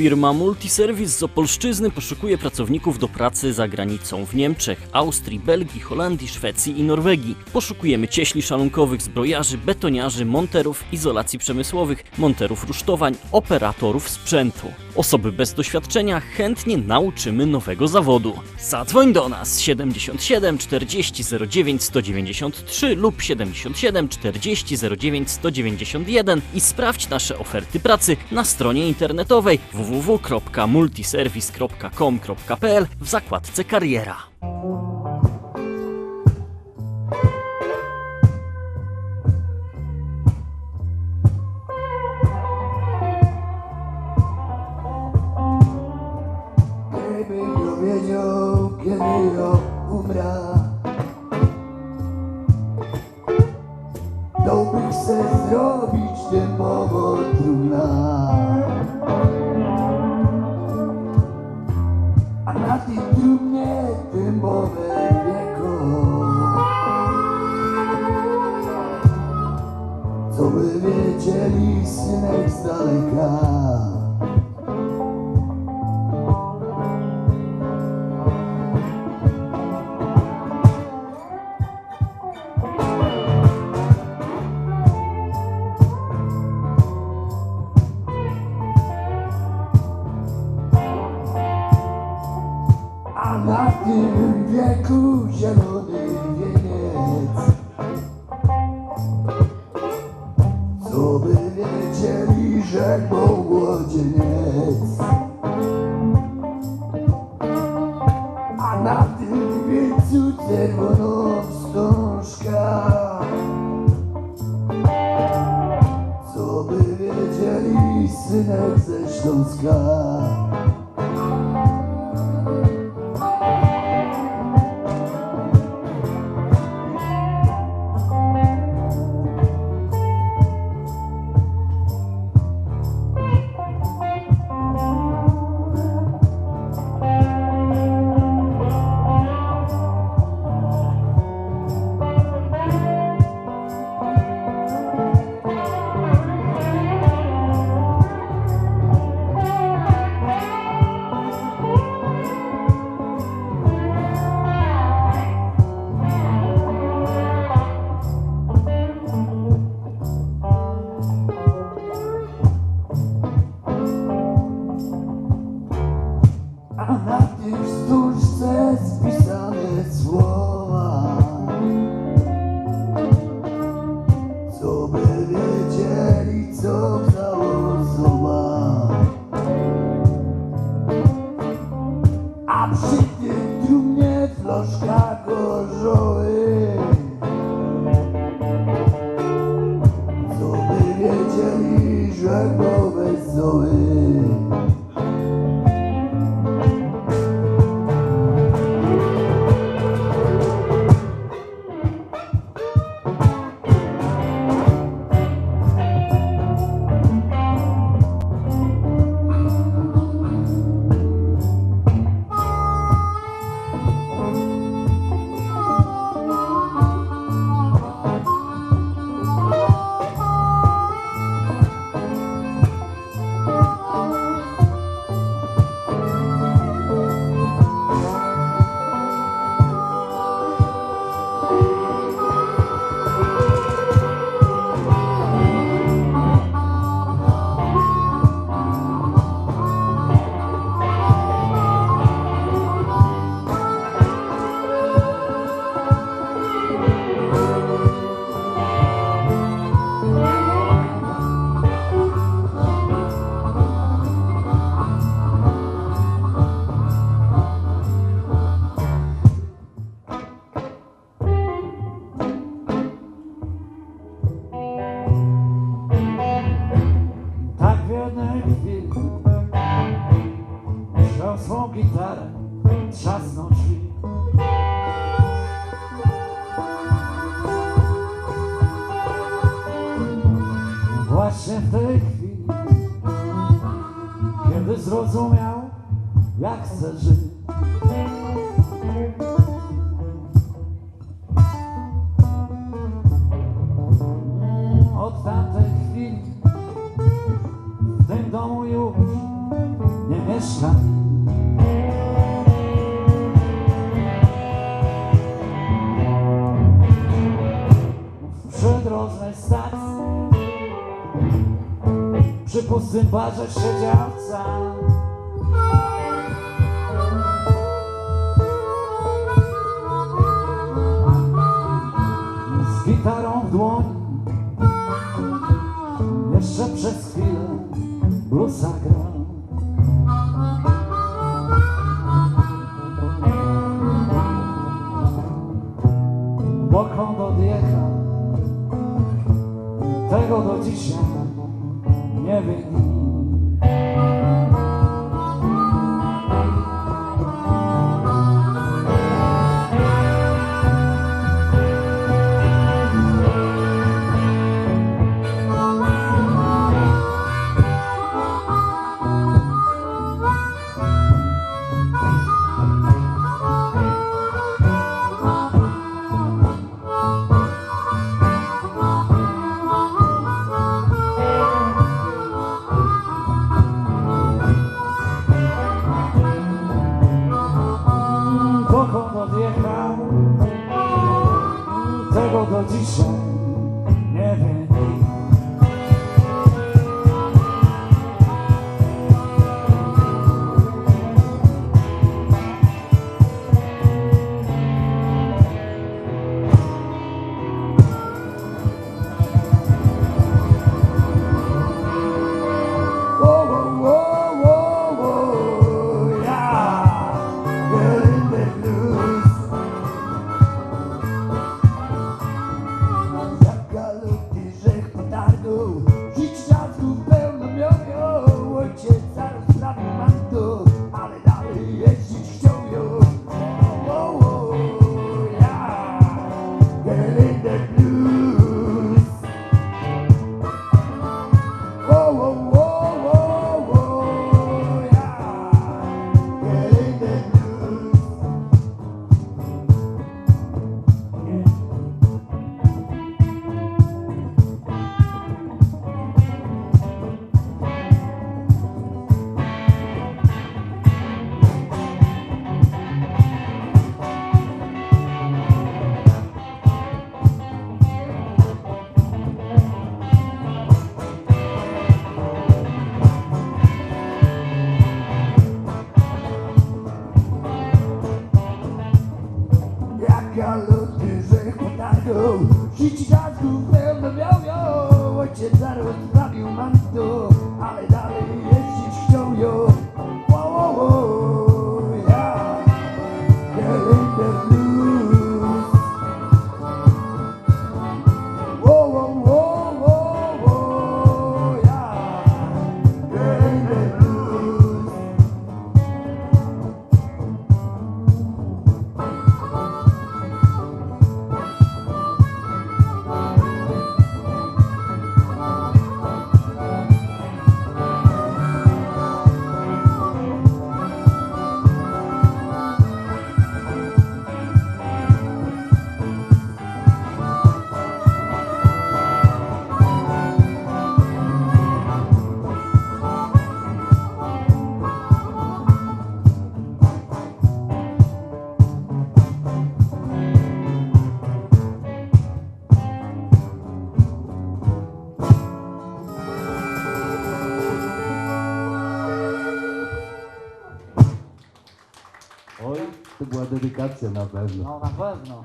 Firma Multiservice z Opolszczyzny poszukuje pracowników do pracy za granicą w Niemczech, Austrii, Belgii, Holandii, Szwecji i Norwegii. Poszukujemy cieśli szalunkowych, zbrojarzy, betoniarzy, monterów izolacji przemysłowych, monterów rusztowań, operatorów sprzętu. Osoby bez doświadczenia chętnie nauczymy nowego zawodu. Zadzwoń do nas 77 40 09 193 lub 77 40 09 191 i sprawdź nasze oferty pracy na stronie internetowej www.multiservice.com.pl w zakładce kariera. Zrobić dębowo trudna A Co by wiedzieli synek z daleka A na tym wieku zielony że był młodzieniec A na tym wiecu czerwoną wstążka. Co by wiedzieli synek ze Śląska wiedzieli, właśnie w tej chwili, kiedy zrozumiał, jak chce żyć. Od tamtej chwili w tym domu już nie mieszka. W przydrożnej stacji przy pustym barze siedział. Z gitarą w dłoni jeszcze przez chwilę blues zagrał. Dokąd odjechał, tego do dzisiaj dedykacja na pewno. No na pewno.